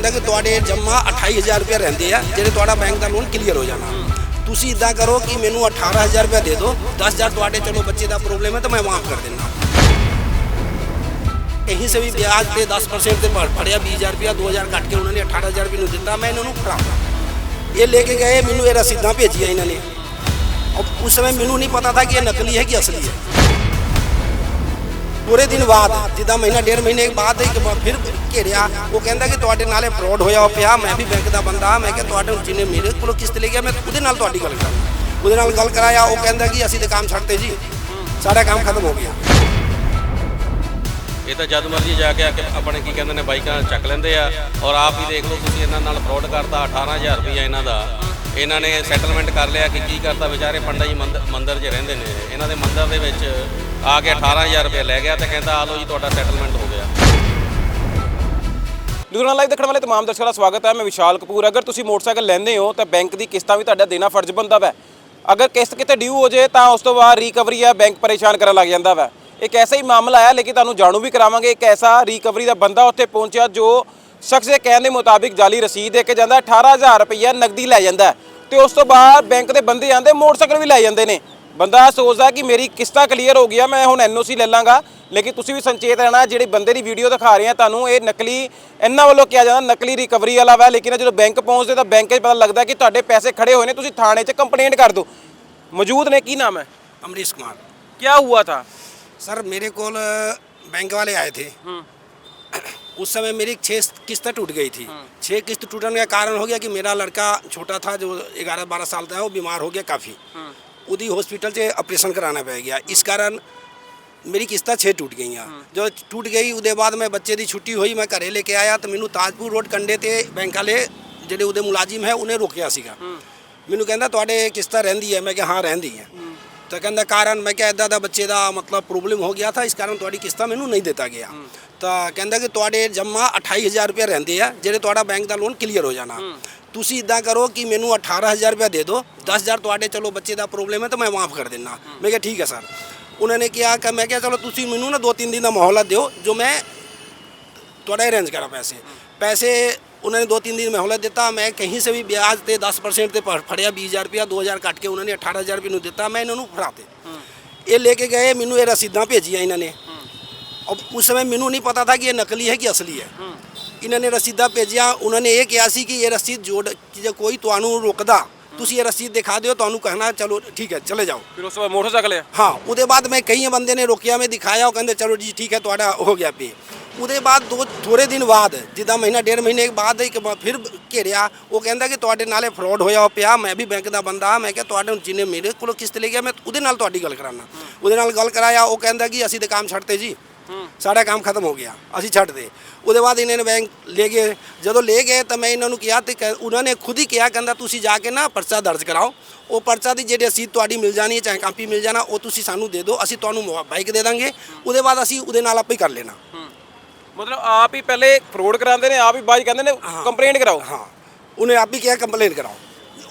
ਕਹਿੰਦਾ ਕਿ ਤੁਹਾਡੇ ਜਮਾ 28000 ਰੁਪਏ ਰਹਿੰਦੇ ਆ, ਜਿਹੜੇ ਤੁਹਾਡਾ ਬੈਂਕ ਦਾ ਲੋਨ ਕਲੀਅਰ ਹੋ ਜਾਣਾ। ਤੁਸੀਂ ਇਦਾਂ ਕਰੋ ਕਿ ਮੈਨੂੰ 18000 ਰੁਪਏ ਦੇ ਦਿਓ 10000 ਤੁਹਾਡੇ, ਚਲੋ ਬੱਚੇ ਦਾ ਪ੍ਰੋਬਲਮ ਹੈ ਤਾਂ ਮੈਂ ਮਾਫ ਕਰ ਦਿੰਦਾ। यहीं से भी ब्याज पे 10 परसेंट पड़े बीस हज़ार रुपया दो हज़ार कट के उन्होंने अठारह हज़ार रुपये दिता मैं इन्होंने खराब ये लेके गए मैनू रसीदा भेजिया इन्होंने और उस समय मैनू नहीं पता था कि ये नकली है कि असली है ਪੂਰੇ ਦਿਨ ਬਾਅਦ, ਜਿੱਦਾਂ ਮਹੀਨਾ, ਡੇਢ ਮਹੀਨੇ ਬਾਅਦ ਇੱਕ ਵਾਰ ਫਿਰ ਘੇਰਿਆ, ਉਹ ਕਹਿੰਦਾ ਕਿ ਤੁਹਾਡੇ ਨਾਲੇ ਫਰਾਡ ਹੋਇਆ ਪਿਆ ਮੈਂ ਵੀ ਬੈਂਕ ਦਾ ਬੰਦਾ, ਮੈਂ ਕਿਹਾ ਤੁਹਾਡੇ ਜਿਹਨੇ ਮੇਰੇ ਕੋਲੋਂ ਕਿਸ਼ਤ ਲੈ ਗਿਆ ਮੈਂ ਉਹਦੇ ਨਾਲ ਤੁਹਾਡੀ ਗੱਲ ਕਰਾਂ ਉਹਦੇ ਨਾਲ ਗੱਲ ਕਰਾਇਆ, ਉਹ ਕਹਿੰਦਾ ਕਿ ਅਸੀਂ ਤੇ ਕੰਮ ਛੱਡਤੇ ਜੀ। ਸਾਡਾ ਕੰਮ ਖਤਮ ਹੋ ਗਿਆ। ਇਹ ਤਾਂ ਜਦ ਮਰਜ਼ੀ ਜਾ ਕੇ ਆਪਣੇ ਕੀ ਕਹਿੰਦੇ ਨੇ, ਬਾਈਕਾਂ ਚੱਕ ਲੈਂਦੇ ਆ। ਔਰ ਆਪ ਹੀ ਦੇਖ ਲਓ, ਤੁਸੀਂ ਇਹਨਾਂ ਨਾਲ ਫਰਾਡ ਕਰਤਾ 18000 ਰੁਪਈਆ ਇਹਨਾਂ ਦਾ। ਇਹਨਾਂ ਨੇ ਸੈਟਲਮੈਂਟ ਕਰ ਲਿਆ ਕਿ ਕੀ ਕਰਤਾ ਵਿਚਾਰੇ ਪੰਡਾ ਜੀ ਮੰਦ- 'ਚ ਰਹਿੰਦੇ ਨੇ। ਇਹਨਾਂ ਦੇ ਮੰਦਿਰ ਦੇ ਵਿੱਚ ਆ ਕੇ 18000 ਰੁਪਏ ਲੈ ਗਿਆ ਤੇ ਕਹਿੰਦਾ ਆ ਲਓ ਜੀ, ਤੁਹਾਡਾ ਸੈਟਲਮੈਂਟ ਹੋ ਗਿਆ। ਲੁਧਿਆਣਾ ਲਾਈਵ ਦੇਖਣ ਵਾਲੇ ਤਮਾਮ ਦਰਸ਼ਕਾਂ ਦਾ ਸਵਾਗਤ ਹੈ। ਮੈਂ ਵਿਸ਼ਾਲ ਕਪੂਰ। ਅਗਰ ਤੁਸੀਂ ਮੋਟਰਸਾਈਕਲ ਲੈਂਦੇ ਹੋ, ਤਾਂ ਬੈਂਕ ਦੀ ਕਿਸ਼ਤਾਂ ਵੀ ਤੁਹਾਡਾ ਦੇਣਾ ਫਰਜ਼ ਬਣਦਾ ਵੈ। ਅਗਰ ਕਿਸ਼ਤ ਕਿਤੇ ਡਿਊ ਹੋ ਜੇ ਤਾਂ ਉਸ ਤੋਂ ਬਾਅਦ ਰੀਕਵਰੀ ਆ, ਬੈਂਕ ਪਰੇਸ਼ਾਨ ਕਰਨ ਲੱਗ ਜਾਂਦਾ ਵੈ। ਇੱਕ ਐਸਾ ਹੀ ਮਾਮਲਾ ਆਇਆ, ਲੇਕਿਨ ਤੁਹਾਨੂੰ ਜਾਣੂ ਵੀ ਕਰਾਵਾਂਗੇ। ਇੱਕ ਐਸਾ ਰਿਕਵਰੀ ਦਾ ਬੰਦਾ ਉੱਥੇ ਪਹੁੰਚਿਆ, ਜੋ ਸ਼ਖਸ ਦੇ ਕਹਿਣ ਦੇ ਮੁਤਾਬਿਕ ਜਾਲੀ ਰਸੀਦ ਦੇ ਕੇ ਜਾਂਦਾ 18000 ਰੁਪਈਆ ਨਕਦੀ ਲੈ ਜਾਂਦਾ ਤੇ ਉਸ ਤੋਂ ਬਾਅਦ ਬੈਂਕ ਦੇ ਬੰਦੇ ਆਂਦੇ ਮੋਟਰਸਾਈਕਲ ਵੀ ਲੈ ਜਾਂਦੇ ਨੇ ਬੰਦਾ ਸੋਚਦਾ ਕਿ ਮੇਰੀ ਕਿਸ਼ਤਾਂ ਕਲੀਅਰ ਹੋ ਗਿਆ ਮੈਂ ਹੁਣ ਐਨਓਸੀ ਲੈ ਲਾਂਗਾ ਲੇਕਿਨ ਤੁਸੀਂ ਵੀ ਸੰਚੇਤ ਰਹਿਣਾ ਜਿਹੜੇ ਬੰਦੇ ਦੀ ਵੀਡੀਓ ਦਿਖਾ ਰਹੇ ਆ ਤੁਹਾਨੂੰ ਇਹ ਨਕਲੀ ਇਹਨਾਂ ਵੱਲੋਂ ਕਿਹਾ ਜਾਂਦਾ ਨਕਲੀ ਰਿਕਵਰੀ ਵਾਲਾ ਵਾ ਲੇਕਿਨ ਜਦੋਂ ਬੈਂਕ ਪਹੁੰਚਦੇ ਤਾਂ ਬੈਂਕ 'ਚ ਪਤਾ ਲੱਗਦਾ ਕਿ ਤੁਹਾਡੇ ਪੈਸੇ ਖੜੇ ਹੋਏ ਨੇ ਤੁਸੀਂ ਥਾਣੇ 'ਚ ਕੰਪਲੇਂਟ ਕਰ ਦਿਓ ਮੌਜੂਦ ਨੇ ਕੀ ਨਾਮ ਹੈ अमरीश कुमार ਕੀ ਹੁਆ ਥਾ सर मेरे को बैंक वाले आए थे उस समय मेरी छः किस्त टूट गई थी छः किस्त टूटने का कारण हो गया कि मेरा लड़का छोटा था जो ग्यारह बारह साल का है वो बीमार हो गया काफ़ी उदी हॉस्पिटल से ऑपरेशन कराना पड़ गया इस कारण ਮੇਰੀ ਕਿਸ਼ਤਾਂ 6 ਟੁੱਟ ਗਈਆਂ ਜਦੋਂ ਟੁੱਟ ਗਈ ਉਹਦੇ ਬਾਅਦ ਮੈਂ ਬੱਚੇ ਦੀ ਛੁੱਟੀ ਹੋਈ ਮੈਂ ਘਰੇ ਲੈ ਕੇ ਆਇਆ ਤਾਂ ਮੈਨੂੰ ਤਾਜਪੁਰ ਰੋਡ ਕੰਡੇ ਤੇ ਬੈਂਕ ਵਾਲੇ ਜਿਹੜੇ ਉਹਦੇ ਮੁਲਾਜ਼ਮ ਹੈ ਉਹਨੇ ਰੋਕਿਆ ਸੀਗਾ ਮੈਨੂੰ ਕਹਿੰਦਾ ਤੁਹਾਡੇ ਕਿਸ਼ਤਾਂ ਰਹਿੰਦੀ ਹੈ ਮੈਂ ਕਿਹਾ ਹਾਂ ਰਹਿੰਦੀ ਹੈ ਤਾਂ ਕਹਿੰਦਾ ਕਾਰਨ ਮੈਂ ਕਿਹਾ ਇਦਾਂ ਦਾ ਬੱਚੇ ਦਾ ਮਤਲਬ ਪ੍ਰੋਬਲਮ ਹੋ ਗਿਆ ਤਾਂ ਇਸ ਕਾਰਨ ਤੁਹਾਡੀ ਕਿਸ਼ਤਾਂ ਮੈਨੂੰ ਨਹੀਂ ਦਿੱਤਾ ਗਿਆ ਤਾਂ ਕਹਿੰਦਾ ਕਿ ਤੁਹਾਡੇ ਜਮਾ 28000 ਰੁਪਏ ਰਹਿੰਦੇ ਆ ਜਿਹੜੇ ਤੁਹਾਡਾ ਬੈਂਕ ਦਾ ਲੋਨ ਕਲੀਅਰ ਹੋ ਜਾਣਾ। ਤੁਸੀਂ ਇਦਾਂ ਕਰੋ ਕਿ ਮੈਨੂੰ 18000 ਰੁਪਏ ਦੇ ਦਿਓ 10000 ਤੁਹਾਡੇ ਚਲੋ ਬੱਚੇ ਦਾ ਪ੍ਰੋਬਲਮ ਹੈ ਤਾਂ ਮੈਂ ਮਾਫ ਕਰ ਦਿੰਦਾ। ਮੈਂ ਕਿਹਾ ਠੀਕ ਹੈ ਸਰ ਉਹਨਾਂ ਨੇ ਕਿਹਾ ਕਿ ਮੈਂ ਕਿਹਾ ਚਲੋ ਤੁਸੀਂ ਮੈਨੂੰ ਨਾ ਦੋ ਤਿੰਨ ਦਿਨ ਦਾ ਮਹੌਲਾ ਦਿਓ ਜੋ ਮੈਂ ਤੁਹਾਡਾ ਅਰੇਂਜ ਕਰਾਂ ਪੈਸੇ। ਪੈਸੇ ਉਹਨਾਂ ਨੇ ਦੋ ਤਿੰਨ ਦਿਨ ਮਹੌਲਾ ਦਿੱਤਾ ਮੈਂ ਕਹੀਂ ਸੇ ਵੀ ਵਿਆਜ ਤੇ 10% ਤੇ ਫੜਿਆ 20000 ਰੁਪਿਆ 2000 ਕੱਟ ਕੇ ਉਹਨਾਂ ਨੇ 18000 ਰੁਪਏ ਨੂੰ ਦਿੱਤਾ ਮੈਂ ਇਹਨਾਂ ਨੂੰ ਫੜਾਤੇ। ਇਹ ਲੈ ਕੇ ਗਏ ਮੈਨੂੰ ਇਹ ਰਸੀਦਾਂ ਭੇਜੀਆਂ ਇਹਨਾਂ ਨੇ। ਔਰ ਉਸ ਸਮੇਂ ਮੈਨੂੰ ਨਹੀਂ ਪਤਾ था ਕਿ ਇਹ ਨਕਲੀ ਹੈ ਕਿ ਅਸਲੀ ਹੈ। ਇਹਨਾਂ ਨੇ ਰਸੀਦਾਂ ਭੇਜੀਆਂ ਉਹਨਾਂ ਨੇ ਇਹ ਕਿਹਾ ਸੀ ਕਿ ਇਹ ਰਸੀਦ ਜੋੜ ਕਿ ਜੇ ਕੋਈ ਤੁਹਾਨੂੰ ਰੋਕਦਾ ਤੁਸੀਂ ਇਹ ਰਸੀਦ ਦਿਖਾ ਦਿਓ ਤੁਹਾਨੂੰ ਕਹਿਣਾ ਚਲੋ ਠੀਕ ਹੈ ਚਲੇ ਜਾਓ। ਫਿਰ ਉਸ ਤੋਂ ਬਾਅਦ ਮੋਟਰਸਾਈਕਲ ਆ ਹਾਂ ਉਹਦੇ ਬਾਅਦ ਮੈਂ ਕਈ ਬੰਦੇ ਨੇ ਰੋਕਿਆ ਮੈਂ ਦਿਖਾਇਆ ਉਹ ਕਹਿੰਦੇ ਚਲੋ ਜੀ ਠੀਕ ਹੈ ਤੁਹਾਡਾ ਹੋ ਗਿਆ ਪੇ ਉਹਦੇ ਬਾਅਦ ਦੋ ਥੋੜੇ ਦਿਨ ਬਾਅਦ ਜਿੱਦਾਂ ਮਹੀਨਾ ਡੇਢ ਮਹੀਨੇ ਬਾਅਦ ਇੱਕ ਵਾਰ ਫਿਰ ਘੇਰਿਆ ਉਹ ਕਹਿੰਦਾ ਕਿ ਤੁਹਾਡੇ ਨਾਲੇ ਫਰਾਡ ਹੋਇਆ ਪਿਆ ਮੈਂ ਵੀ ਬੈਂਕ ਦਾ ਬੰਦਾ ਮੈਂ ਕਿਹਾ ਤੁਹਾਡੇ ਜਿਹਨੇ ਮੇਰੇ ਕੋਲੋਂ ਕਿਸ਼ਤ ਲੈ ਗਿਆ ਮੈਂ ਉਹਦੇ ਨਾਲ ਤੁਹਾਡੀ ਗੱਲ ਕਰਾਨਾ। ਉਹਦੇ ਨਾਲ ਗੱਲ ਕਰਾਇਆ ਉਹ ਕਹਿੰਦਾ ਕਿ ਅਸੀਂ ਤੇ ਕੰਮ ਛੱਡਤੇ ਜੀ। ਸਾਡਾ ਕੰਮ ਖਤਮ ਹੋ ਗਿਆ ਅਸੀਂ ਛੱਡ ਦੇ। ਉਹਦੇ ਬਾਅਦ ਇਹਨਾਂ ਨੇ ਬੈਂਕ ਲੈ ਗਏ। ਜਦੋਂ ਲੈ ਗਏ ਤਾਂ ਮੈਂ ਇਹਨਾਂ ਨੂੰ ਕਿਹਾ ਤੇ ਉਹਨਾਂ ਨੇ ਖੁਦ ਹੀ ਕਿਹਾ ਕਹਿੰਦਾ ਤੁਸੀਂ ਜਾ ਕੇ ਨਾ ਪਰਚਾ ਦਰਜ ਕਰਾਓ। ਉਹ ਪਰਚਾ ਦੀ ਜਿਹੜੀ ਰਸੀਦ ਤੁਹਾਡੀ ਮਿਲ ਜਾਣੀ ਹੈ ਚਾਹੇ ਕਾਪੀ ਮਿਲ ਜਾਣਾ ਉਹ ਤੁਸੀਂ ਸਾਨੂੰ ਦੇ ਦਿਓ ਅਸੀਂ ਤੁਹਾਨੂੰ ਬਾਈਕ ਦੇ ਦਾਂਗੇ। ਉਹਦੇ ਬਾਅਦ ਅਸੀਂ ਉਹਦੇ ਨਾਲ ਆਪੇ ਕਰ ਲੈਣਾ। ਮਤਲਬ ਆਪ ਹੀ ਪਹਿਲੇ ਫਰੋਡ ਕਰਾਉਂਦੇ ਨੇ ਆਪ ਹੀ 'ਚ ਕਹਿੰਦੇ ਨੇ ਕੰਪਲੇਂਟ ਕਰਾਓ। ਹਾਂ। ਉਹਨੇ ਆਪ ਹੀ ਕਿਹਾ ਕੰਪਲੇਨ ਕਰਾਓ।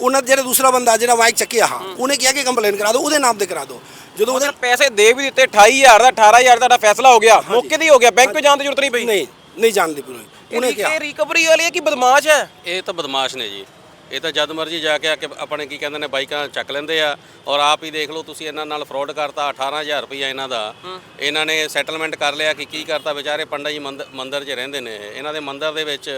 ਉਹਨਾਂ ਜਿਹੜਾ ਦੂਸਰਾ ਬੰਦਾ ਜਿਹੜਾ ਬਾਈਕ ਚੱਕਿਆ ਹਾਂ ਉਹਨੇ ਕਿਹਾ ਕਿ ਕੰਪਲੇਨ ਕਰਾ ਦਿਓ ਉਹਦੇ ਨਾਮ ਤੇ ਕਰਾ ਦਿਓ। ਜਦੋਂ ਉਹਦੇ ਪੈਸੇ ਦੇ ਵੀ ਦਿੱਤੇ 28000 ਦਾ 18000 ਦਾ ਤੁਹਾਡਾ ਫੈਸਲਾ ਹੋ ਗਿਆ ਮੌਕੇ ਹੀ ਹੋ ਗਿਆ ਬੈਂਕ ਤੋਂ ਜਾਣ ਦੀ ਜ਼ਰੂਰਤ ਨਹੀਂ ਪਈ। ਨਹੀਂ ਨਹੀਂ ਜਾਣਦੀ ਪੂਰੀ। ਉਹਨੇ ਕਿਹਾ। ਇਹ ਰਿਕਵਰੀ ਵਾਲੀ ਹੈ ਕਿ ਬਦਮਾਸ਼ ਹੈ? ਇਹ ਤਾਂ ਬਦਮਾਸ਼ ਨੇ ਜੀ। ਇਹ ਤਾਂ ਜਦ ਮਰਜ਼ੀ ਜਾ ਕੇ ਆ ਕੇ ਆਪਣੇ ਕੀ ਕਹਿੰਦੇ ਨੇ ਬਾਈਕਾਂ ਚੱਕ ਲੈਂਦੇ ਆ ਔਰ ਆਪ ਹੀ ਦੇਖ ਲਓ ਤੁਸੀਂ ਇਹਨਾਂ ਨਾਲ ਫਰਾਡ ਕਰਤਾ 18000 ਰੁਪਈਆ ਇਹਨਾਂ ਦਾ। ਇਹਨਾਂ ਨੇ ਸੈਟਲਮੈਂਟ ਕਰ ਲਿਆ ਕਿ ਕੀ ਕਰਤਾ ਵਿਚਾਰੇ ਪੰਡਾ ਜੀ ਮੰਦ- ਮੰਦਿਰ 'ਚ ਰਹਿੰਦੇ ਨੇ। ਇਹਨਾਂ ਦੇ ਮੰਦਿਰ ਦੇ ਵਿੱਚ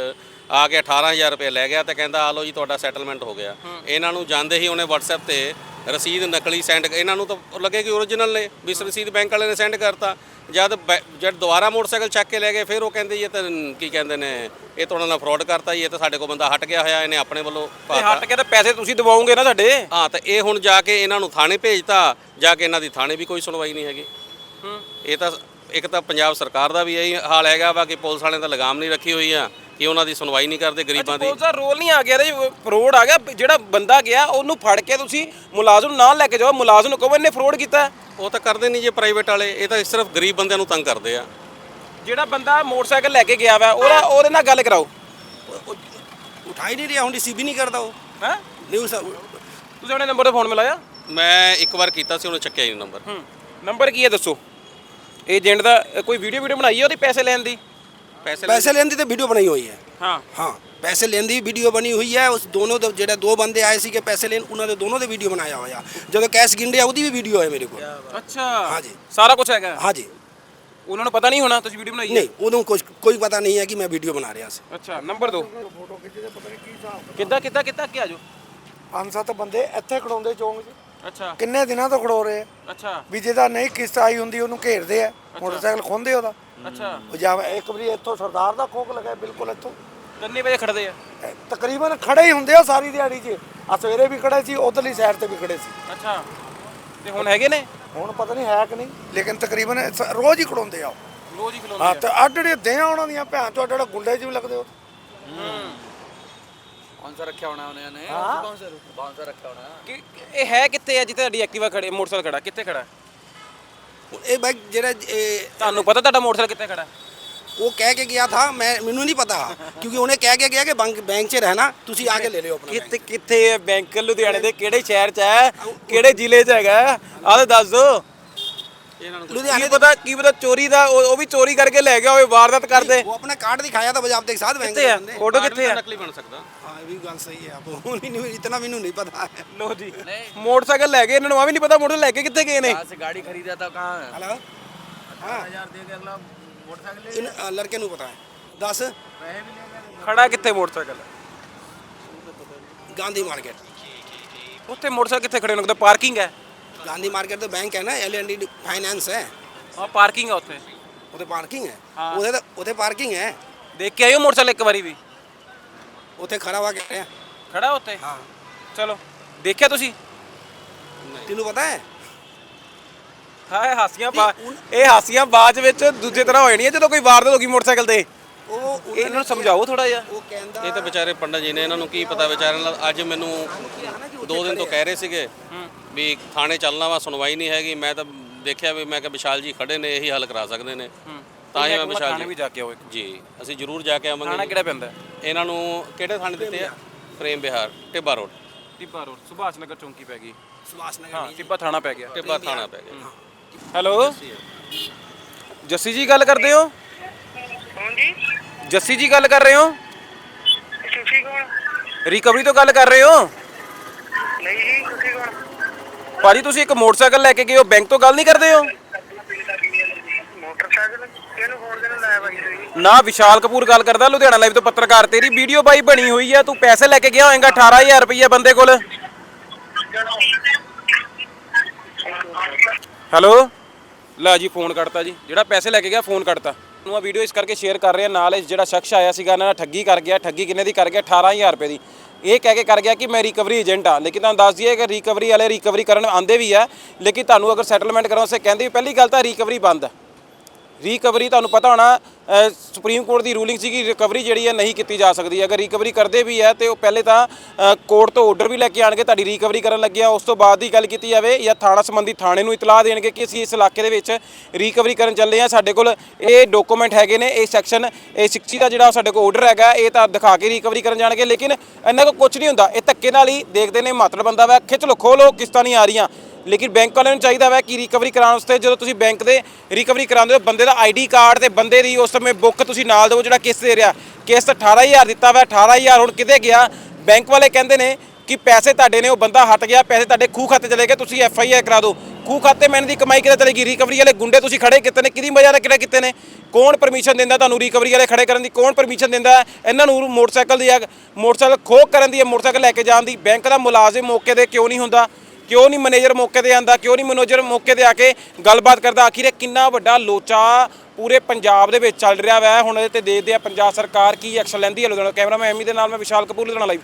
ਆ ਕੇ 18000 ਰੁਪਏ ਲੈ ਗਿਆ ਤੇ ਕਹਿੰਦਾ ਆ ਲਓ ਜੀ ਤੁਹਾਡਾ ਸੈਟਲਮੈਂਟ ਹੋ ਗਿਆ। ਇਹਨਾਂ ਨੂੰ ਜਾਂਦੇ ਹੀ ਉਹਨੇ WhatsApp ਤੇ ਰਸੀਦ ਨਕਲੀ ਸੈਂਡ ਇਹਨਾਂ ਨੂੰ ਤਾਂ ਲੱਗੇ ਕਿ ਓਰੀਜਨਲ ਨੇ ਵੀ ਰਸੀਦ ਬੈਂਕ ਵਾਲੇ ਨੇ ਸੈਂਡ ਕਰਤਾ। ਜਦ ਬੈ- ਜਦ ਦੁਬਾਰਾ ਮੋਟਰਸਾਈਕਲ ਚੱਕ ਕੇ ਲੈ ਗਏ ਫਿਰ ਉਹ ਕਹਿੰਦੇ ਜੀ ਇਹ ਤਾਂ ਕੀ ਕਹਿੰਦੇ ਨੇ ਇਹ ਤਾਂ ਉਹਨਾਂ ਨਾਲ ਫਰਾਡ ਕਰਤਾ ਜੀ ਇਹ ਤਾਂ ਸਾਡੇ ਕੋਲ ਬੰਦਾ ਹਟ ਗਿਆ ਹੋਇਆ ਇਹਨੇ ਆਪਣੇ ਵੱਲੋਂ ਤੇ ਪਾਤਾ। ਹਟ ਕੇ ਤਾਂ ਪੈਸੇ ਤੁਸੀਂ ਦਿਵਾਓਗੇ ਨਾ ਸਾਡੇ? ਹਾਂ ਤਾਂ ਇਹ ਹੁਣ ਜਾ ਕੇ ਇਹਨਾਂ ਨੂੰ ਥਾਣੇ ਭੇਜਤਾ ਜਾ ਕੇ ਇਹਨਾਂ ਦੀ ਥਾਣੇ ਵੀ ਕੋਈ ਸੁਣਵਾਈ ਨਹੀਂ ਹੈਗੀ। ਇਹ ਤਾਂ ਇੱਕ ਤਾਂ ਪੰਜਾਬ ਸਰਕਾਰ ਦਾ ਵੀ ਇਹੀ ਹਾਲ ਹੈਗਾ ਵਾ ਕਿ ਪੁਲਿਸ ਵਾਲਿਆਂ ਦਾ ਲਗਾਮ ਨਹੀਂ ਰੱਖੀ ਹੋਈ ਆ ਕਿ ਉਹਨਾਂ ਦੀ ਸੁਣਵਾਈ ਨਹੀਂ ਕਰਦੇ ਗਰੀਬਾਂ ਦੀ। ਪੁਲਿਸ ਦਾ ਰੋਲ ਨਹੀਂ ਆ ਗਿਆ ਇਹਦੇ ਫਰੋਡ ਆ ਗਿਆ ਜਿਹੜਾ ਬੰਦਾ ਗਿਆ ਉਹਨੂੰ ਫੜ ਕੇ ਤੁਸੀਂ ਮੁਲਾਜ਼ਮ ਨਾਲ ਲੈ ਕੇ ਜਾਓ ਮੁਲਾਜ਼ਮ ਨੂੰ ਕਹੋ ਇਹਨੇ ਫਰੋਡ ਕੀਤਾ। ਉਹ ਤਾਂ ਕਰਦੇ ਨਹੀਂ ਜੇ ਪ੍ਰਾਈਵੇਟ ਵਾਲੇ ਇਹ ਤਾਂ ਸਿਰਫ ਗਰੀਬ ਬੰਦਿਆਂ ਨੂੰ ਤੰਗ ਕਰਦੇ ਆ। ਜਿਹੜਾ ਬੰਦਾ ਮੋਟਰਸਾਈਕਲ ਲੈ ਕੇ ਗਿਆ ਵਾ ਉਹਦਾ ਉਹਦੇ ਨਾਲ ਗੱਲ ਕਰਾਓ। ਉਠਾ ਹੀ ਨਹੀਂ ਰਿਹਾ ਹੁਣ ਰਿਸੀਵ ਹੀ ਨਹੀਂ ਕਰਦਾ ਉਹ। ਹੈ? ਨਹੀਂ ਉਸ ਤੁਸੀਂ ਉਹਨੇ ਨੰਬਰ ਤੇ ਫੋਨ ਮਿਲਾਇਆ? ਮੈਂ ਇੱਕ ਵਾਰ ਕੀਤਾ ਸੀ ਉਹਨੇ ਚੱਕਿਆ ਹੀ ਨੰਬਰ। ਹੂੰ। ਨੰਬਰ ਕੀ ਹੈ ਦੱਸੋ? ਇਹ ਏਜੰਟ ਦਾ ਕੋਈ ਵੀਡੀਓ ਵੀਡੀਓ ਬਣਾਈ ਹੈ ਉਹਦੇ ਪੈਸੇ ਲੈਣ ਦੀ? ਪੈਸੇ ਲੈ- ਪੈਸੇ ਲੈਣ ਦੀ ਤਾਂ ਵੀਡੀਓ ਬਣਾਈ ਹੋਈ ਹੈ। ਹਾਂ। ਹਾਂ ਪੈਸੇ ਲੈਣ ਦੀ ਵੀਡੀਓ ਬਣੀ ਹੋਈ ਹੈ। ਉਸ ਦੋਨੋਂ ਦੇ ਜਿਹੜੇ ਦੋ ਬੰਦੇ ਆਏ ਸੀ ਕਿ ਪੈਸੇ ਲੈਣ ਉਹਨਾਂ ਦੇ ਦੋਨੋਂ ਦੇ ਵੀਡੀਓ ਬਣਾਇਆ ਹੋਇਆ। ਜਦੋਂ ਕੈਸ਼ ਗਿਣ ਰਿਹਾ ਉਹਦੀ ਵੀ ਵੀਡੀਓ ਹੈ ਮੇਰੇ ਕੋਲ। ਅੱਛਾ। ਹਾਂਜੀ। ਸਾਰਾ ਕੁਝ ਹੈਗਾ? ਹਾਂਜੀ। ਉਹਨਾਂ ਨੂੰ ਪਤਾ ਨਹੀਂ ਹੋਣਾ ਤੁਸੀਂ ਵੀਡੀਓ ਬਣਾਈ ਹੈ? ਨਹੀਂ ਉਹਨੂੰ ਕੁਝ ਕੋਈ ਪਤਾ ਨਹੀਂ ਹੈ ਕਿ ਮੈਂ ਵੀਡੀਓ ਬਣਾ ਰਿਹਾ ਸੀ। ਅੱਛਾ ਨੰਬਰ ਦੋ। ਫੋਟੋ ਖਿੱਚਦੇ ਪਤਾ ਨਹੀਂ ਕੀ ਹਿਸਾਬ ਕਿੱਦਾਂ ਕਿੱਦਾਂ ਕਿੱਦਾਂ ਅੱਗੇ ਆ ਜਾਓ। ਪੰਜ ਸੱਤ ਬੰਦੇ ਇੱਥੇ ਖੜਾਉਂਦੇ ਚੌਂਕ 'ਚ। ਅੱਛਾ। ਕਿੰਨੇ ਦਿਨਾਂ ਤੋਂ ਖੜੋ ਰਹੇ ਆ? ਅੱਛਾ। ਵੀ ਜਿਹਦਾ ਨਹੀਂ ਕਿਸ਼ਤ ਆਈ ਹੁੰਦੀ ਉਹਨੂੰ ਘੇਰਦੇ ਆ। ਮੋਟਰਸਾਈਕਲ ਖੋਂਦੇ ਉਹਦਾ। ਅੱਛਾ। ਉਹ ਜਾਂ ਇੱਕ ਵਾਰੀ ਇੱਥੋਂ ਸਰਦਾਰ ਦਾ ਖੋਕ ਲਗਾਇਆ ਬਿਲਕੁਲ ਇੱਥੋਂ। ਕਿੰਨੇ ਵਜੇ ਖੜਦੇ ਆ? ਤਕਰੀਬਨ ਖੜੇ ਹੀ ਹੁੰਦੇ ਆ ਸਾਰੀ ਦਿਹਾੜੀ 'ਚ। ਆ ਸਵੇਰੇ ਵੀ ਖੜੇ ਸੀ ਉਧਰਲੀ ਸਾਈਡ ਤੇ ਵੀ ਖੜੇ ਸੀ। ਅੱਛਾ। ਤੇ ਹੁਣ ਹੈਗੇ ਨੇ? ਹੁਣ ਪਤਾ ਨਹੀਂ ਹੈ ਕਿ ਨਹੀਂ। ਲੇਕਿਨ ਤਕਰੀਬਨ ਰੋਜ਼ ਹੀ ਖੜਾਉਂਦੇ ਆ। ਰੋਜ਼ ਹੀ ਖਲੋਂਦੇ ਹਾਂ ਤੇ ਅੱਡ ਜਿਹੜੇ ਦਿਆਂ ਉਹਨਾਂ ਦੀਆਂ ਭੈਣ ਚੋਂ ਅੱਡ ਅੱਡ ਗੁੰਡੇ 'ਚ ਵੀ ਲੱਗਦੇ ਉਹ। ਬਾਂਸਰ ਰੱਖਿਆ ਹੋਣਾ ਉਹਨੇ ਨੇ ਬਾਂਸਰ ਬਾਂਸਰ ਰੱਖਿਆ ਹੋਣਾ। ਕਿ ਇਹ ਹੈ ਕਿੱਥੇ ਆ ਜਿੱਥੇ ਤੁਹਾਡੀ ਐਕਟਿਵਾ ਖੜੇ ਮੋਟਰਸਾਈਕਲ ਖੜਾ? ਕਿੱਥੇ ਖੜਾ? ਇਹ ਬਾਈਕ ਜਿਹੜਾ ਇਹ ਤੁਹਾਨੂੰ ਪਤਾ ਤੁਹਾਡਾ ਮੋਟਰਸਾਈਕਲ ਕਿੱਥੇ ਖੜਾ? ਉਹ ਕਹਿ ਕੇ ਗਿਆ ਥਾ ਮੈਂ ਮੈਨੂੰ ਨਹੀਂ ਪਤਾ ਕਿਉਂਕਿ ਉਹਨੇ ਕਹਿ ਕੇ ਗਿਆ ਕਿ ਬੈਂਕ ਬੈਂਕ 'ਚ ਰਹਿਣਾ ਤੁਸੀਂ ਆ ਕੇ ਲੈ ਲਿਓ ਆਪਣਾ ਕਿੱਥੇ ਕਿੱਥੇ ਹੈ ਬੈਂਕ ਲੁਧਿਆਣੇ ਦੇ ਕਿਹੜੇ ਸ਼ਹਿਰ 'ਚ ਹੈ ਕਿਹੜੇ ਜ਼ਿਲ੍ਹੇ 'ਚ ਹੈਗਾ? ਆਹ ਤਾਂ ਦੱਸ ਦੋ। ਇਹਨਾਂ ਨੂੰ ਕੀ लुधियाने ਪਤਾ ਕੀ ਪਤਾ ਚੋਰੀ ਦਾ ਉਹ ਉਹ ਵੀ ਚੋਰੀ ਕਰਕੇ ਲੈ ਗਿਆ ਹੋਵੇ ਵਾਰਦਾਤ ਕਰਦੇ वो अपना कार्ड दिखाया था बजाबते के साथ बैंक ਕਿੱਥੇ ਆ में ਫੋਟੋ ਕਾਰਡ ਵੀ ਕਿੱਥੇ ਤਾਂ ਆ ਨਕਲੀ ਬਣ ਸਕਦਾ हाँ ये भी गल सही है अब वो नहीं- नहीं- इतना मैनू नहीं पता है ਲੋ ਜੀ ਮੋਟਰਸਾਈਕਲ ਲੈ ਗਏ ਇਹਨਾਂ ਨੂੰ ਆ ਵੀ ਨਹੀਂ ਪਤਾ ਮੋਟਰਸਾਈਕਲ ਲੈ ਕੇ ਕਿੱਥੇ ਗਏ ਨੇ कहाँ से गाड़ी खरीदा था कहाँ है हेलो हाँ हजार दे के अगला मोटरसाइकिल इन अ, लड़के नु पता है दस ਖੜਾ ਕਿੱਥੇ ਮੋਟਰਸਾਈਕਲ गांधी मार्केट ਉੱਥੇ ਮੋਟਰਸਾਈਕਲ ਕਿੱਥੇ ਖੜੇ ਨੇ ਪਾਰਕਿੰਗ ਹੈ गांधी मार्केट तो बैंक है ना एल एन डी फाइनेंस है ਹਾਂ ਪਾਰਕਿੰਗ ਹੈ ਉੱਥੇ उधर पार्किंग है हाँ। उधर उधर पार्किंग है ਦੇਖ ਕੇ ਆਇਓ ਮੋਟਰਸਾਈਕਲ ਇੱਕ ਵਾਰੀ ਵੀ उधर खड़ा हुआ कह रहे हैं ਖੜਾ ਉੱਥੇ हाँ ਚਲੋ ਦੇਖਿਆ ਤੁਸੀਂ तेनू पता है ਹਾਏ ਹਾਸੀਆਂ ਬਾ ਇਹ ਹਾਸੀਆਂ ਬਾਅਦ ਵਿੱਚ ਦੂਜੇ ਤਰ੍ਹਾਂ ਹੋ ਜਾਣੀਆਂ ਜਦੋਂ ਕੋਈ ਵਾਰਦਾਤ ਹੋ ਗਈ ਮੋਟਰਸਾਈਕਲ ਤੇ वो ਇਹ ਇਹਨਾਂ ਨੂੰ ਸਮਝਾਓ ਥੋੜਾ ਜਿਹਾ वो कहता ਇਹ ਤਾਂ ਵਿਚਾਰੇ ਪੰਡਤ ਜੀ ਨੇ ਇਹਨਾਂ ਨੂੰ ਕੀ ਪਤਾ ਵਿਚਾਰਿਆਂ ਨਾਲ ਅੱਜ ਮੈਨੂੰ ਦੋ ਦਿਨ ਤੋਂ ਕਹਿ ਰਹੇ ਸੀਗੇ ਵੀ ਥਾਣੇ ਚੱਲਣਾ ਵਾ ਸੁਣਵਾਈ ਨਹੀਂ ਹੈਗੀ। ਮੈਂ ਤਾਂ ਦੇਖਿਆ ਵੀ ਮੈਂ ਕਿ ਵਿਸ਼ਾਲ ਜੀ ਖੜੇ ਨੇ ਇਹੀ ਹੱਲ ਕਰਾ ਸਕਦੇ ਨੇ। ਤਾਂ ਹੀ ਮੈਂ ਵਿਸ਼ਾਲ ਜੀ ਵੀ ਜਾ ਕੇ ਆਓ ਜੀ ਅਸੀਂ ਜ਼ਰੂਰ ਜਾ ਕੇ ਆਵਾਂਗੇ। ਥਾਣਾ ਕਿਹੜਾ ਪੈਂਦਾ? ਇਹਨਾਂ ਨੂੰ ਕਿਹੜੇ ਥਾਣੇ ਦਿੱਤੇ ਆ? ਪ੍ਰੇਮ ਵਿਹਾਰ ਟਿੱਬਾ ਰੋਡ। ਟਿੱਬਾ ਰੋਡ ਸੁਭਾਸ਼ ਨਗਰ ਚੌਂਕੀ ਪੈ ਗਈ। ਸੁਭਾਸ਼ ਨਗਰ ਹਾਂ ਟਿੱਬਾ ਥਾਣਾ ਪੈ ਗਿਆ। ਟਿੱਬਾ ਥਾਣਾ ਪੈ ਗਿਆ। ਹੈਲੋ? ਜੱਸੀ ਜੀ ਗੱਲ ਕਰਦੇ ਹੋ? ਹਾਂਜੀ ਜੱਸੀ ਜੀ ਗੱਲ ਕਰ ਰਹੇ ਹੋ? ਤੁਸੀਂ ਕੌਣ? ਰਿਕਵਰੀ ਤੋਂ ਗੱਲ ਕਰ ਰਹੇ ਹੋ? ਭਾਜੀ ਤੁਸੀਂ ਇੱਕ ਮੋਟਰਸਾਈਕਲ ਲੈ ਕੇ ਗਏ ਹੋ ਬੈਂਕ ਤੋਂ ਗੱਲ ਨਹੀਂ ਕਰਦੇ ਹੋ? ਮੋਟਰਸਾਈਕਲ ਕਿਹਨੂੰ ਫੋਨ ਕਰਨ ਲਾਇਆ ਭਾਈ ਤੁਸੀਂ? ਨਾ ਵਿਸ਼ਾਲ ਕਪੂਰ ਗੱਲ ਕਰਦਾ ਲੁਧਿਆਣਾ ਲਾਈਵ ਤੋਂ ਪੱਤਰਕਾਰ ਤੇਰੀ ਵੀਡੀਓ ਬਾਈ ਬਣੀ ਹੋਈ ਹੈ ਤੂੰ ਪੈਸੇ ਲੈ ਕੇ ਗਿਆ ਹੋਏਗਾ 18000 ਰੁਪਏ ਬੰਦੇ ਕੋਲ। ਹੈਲੋ? ਲੈ ਜੀ ਫੋਨ ਕੱਟਤਾ ਜੀ ਜਿਹੜਾ ਪੈਸੇ ਲੈ ਕੇ ਗਿਆ ਫੋਨ ਕੱਟਤਾ। ਨੂੰ ਆ ਵੀਡੀਓ ਇਸ ਕਰਕੇ ਸ਼ੇਅਰ ਕਰ ਰਹੇ ਆ ਨਾਲ ਇਹ ਜਿਹੜਾ ਸ਼ਖਸ ਆਇਆ ਸੀਗਾ ਇਹਨਾਂ ਨਾਲ ਠੱਗੀ ਕਰ ਗਿਆ ਠੱਗੀ ਕਿੰਨੇ ਦੀ ਕਰ ਗਿਆ? 18000 ਰੁਪਏ ਦੀ। ਇਹ ਕਹਿ ਕੇ ਕਰ ਗਿਆ ਕਿ ਮੈਂ ਰਿਕਵਰੀ ਏਜੰਟ ਆ ਲੇਕਿਨ ਤੁਹਾਨੂੰ ਦੱਸ ਦਈਏ ਕਿ ਰਿਕਵਰੀ ਵਾਲੇ ਰਿਕਵਰੀ ਕਰਨ ਆਂਦੇ ਵੀ ਆ, ਲੇਕਿਨ ਤੁਹਾਨੂੰ ਅਗਰ ਸੈਟਲਮੈਂਟ ਕਰਾਉਣ ਸੇ ਕਹਿੰਦੇ ਵੀ ਪਹਿਲੀ ਗੱਲ ਤਾਂ ਰਿਕਵਰੀ ਬੰਦ ਹੈ ਰੀਕਵਰੀ ਤੁਹਾਨੂੰ ਪਤਾ ਹੋਣਾ ਸੁਪਰੀਮ ਕੋਰਟ ਦੀ ਰੂਲਿੰਗ ਸੀਗੀ ਰਿਕਵਰੀ ਜਿਹੜੀ ਹੈ ਨਹੀਂ ਕੀਤੀ ਜਾ ਸਕਦੀ ਅਗਰ ਰਿਕਵਰੀ ਕਰਦੇ ਵੀ ਹੈ, ਤੇ ਉਹ ਪਹਿਲੇ ਤਾਂ ਕੋਰਟ ਤੋਂ ਆਰਡਰ ਵੀ ਲੈ ਕੇ ਆਣਗੇ, ਤੁਹਾਡੀ ਰਿਕਵਰੀ ਕਰਨ ਲੱਗਿਆ। ਉਸ ਤੋਂ ਬਾਅਦ ਦੀ ਗੱਲ ਕੀਤੀ ਜਾਵੇ ਜਾਂ ਥਾਣਾ ਸੰਬੰਧੀ ਥਾਣੇ ਨੂੰ ਇਤਲਾਹ ਦੇਣਗੇ ਕਿ ਅਸੀਂ ਇਸ ਇਲਾਕੇ ਦੇ ਵਿੱਚ ਰਿਕਵਰੀ ਕਰਨ ਚੱਲੇ ਆ ਸਾਡੇ ਕੋਲ ਇਹ ਡਾਕੂਮੈਂਟ ਹੈਗੇ ਨੇ, ਇਹ ਸੈਕਸ਼ਨ ਇਹ 60 ਦਾ ਜਿਹੜਾ ਸਾਡੇ ਕੋਲ ਆਰਡਰ ਹੈਗਾ, ਇਹ ਤਾਂ ਦਿਖਾ ਕੇ ਰਿਕਵਰੀ ਕਰਨ ਜਾਣਗੇ। ਲੇਕਿਨ ਇਹਨਾਂ ਕੋਲ ਕੁਝ ਨਹੀਂ ਹੁੰਦਾ। ਇਹ ਧੱਕੇ ਨਾਲ ਹੀ ਦੇਖਦੇ ਨੇ, ਮਾਤੜ ਬੰਦਾ ਵਾ, ਖਿੱਚ ਲੋ ਖੋਲੋ, ਕਿਸ਼ਤਾਂ ਨਹੀਂ ਆ ਰਹੀਆਂ। ਲੇਕਿਨ ਬੈਂਕ ਵਾਲਿਆਂ ਨੂੰ ਚਾਹੀਦਾ ਵਾ ਕਿ ਰਿਕਵਰੀ ਕਰਾਉਣ ਵਾਸਤੇ ਜਦੋਂ ਤੁਸੀਂ ਬੈਂਕ ਦੇ ਰਿਕਵਰੀ ਕਰਾਉਂਦੇ ਹੋ, ਬੰਦੇ ਦਾ ਆਈਡੀ ਕਾਰਡ ਤੇ ਬੰਦੇ ਦੀ ਉਸ ਸਮੇਂ ਬੁੱਕ ਤੁਸੀਂ ਨਾਲ ਦਿਓ, ਜਿਹੜਾ ਕਿਸ਼ਤ ਦੇ ਰਿਹਾ। ਕਿਸ਼ਤ 18000 ਦਿੱਤਾ ਵਾ 18000 ਹੁਣ ਕਿਤੇ ਗਿਆ। ਬੈਂਕ ਵਾਲੇ ਕਹਿੰਦੇ ਨੇ ਕਿ ਪੈਸੇ ਤੁਹਾਡੇ ਨੇ, ਉਹ ਬੰਦਾ ਹਟ ਗਿਆ, ਪੈਸੇ ਤੁਹਾਡੇ ਖੂਹ ਖਾਤੇ ਚਲੇ ਗਏ, ਤੁਸੀਂ ਐਫ ਆਈ ਆਰ ਕਰਾ ਦਿਓ। ਖੂਹ ਖਾਤੇ ਮੈਨ ਦੀ ਕਮਾਈ ਕਿਤੇ ਚਲੇਗੀ ਰਿਕਵਰੀ ਵਾਲੇ ਗੁੰਡੇ ਤੁਸੀਂ ਖੜੇ ਕੀਤੇ ਨੇ, ਕਿਹਦੀ ਮਜ਼ਾ ਕਿਹੜੇ ਕੀਤੇ ਨੇ? ਕੌਣ ਪਰਮਿਸ਼ਨ ਦਿੰਦਾ ਤੁਹਾਨੂੰ ਰਿਕਵਰੀ ਵਾਲੇ ਖੜੇ ਕਰਨ ਦੀ? ਕੌਣ ਪਰਮਿਸ਼ਨ ਦਿੰਦਾ? ਇਹਨਾਂ ਨੂੰ ਮੋਟਰਸਾਈਕਲ ਦੀ ਜਾਂ ਮੋਟਰਸਾਈਕਲ ਖੋਹ ਕਰਨ ਦੀ ਮੋਟਰਸਾਈਕਲ ਲੈ ਕੇ ਜਾਣ ਦੀ? ਬੈਂਕ ਦਾ ਮੁਲਾਜ਼ਮ ਮੌਕੇ ਤੇ ਕਿਉਂ ਨਹੀਂ ਹੁੰਦਾ? ਕਿਉਂ ਨਹੀਂ ਮੈਨੇਜਰ ਮੌਕੇ ਤੇ ਆਂਦਾ, ਕਿਉਂ ਨਹੀਂ ਮੈਨੇਜਰ ਮੌਕੇ ਤੇ ਆ ਕੇ ਗੱਲਬਾਤ ਕਰਦਾ? ਆਖਿਰ ਕਿੰਨਾ ਵੱਡਾ ਲੋਚਾ ਪੂਰੇ ਪੰਜਾਬ ਦੇ ਵਿੱਚ ਚੱਲ ਰਿਹਾ ਵੈ? ਹੁਣ ਇਹਦੇ ਤੇ ਦੇਖਦੇ ਆ ਪੰਜਾਬ ਸਰਕਾਰ ਕੀ ਐਕਸ਼ਨ ਲੈਂਦੀ ਹੈ ਲੁਧਿਆਣਾ ਕੈਮਰਾਮੈਨ ਐਮੀ ਦੇ ਨਾਲ ਮੈਂ ਵਿਸ਼ਾਲ ਕਪੂਰ ਲੁਧਿਆਣਾ ਲਾਈਵ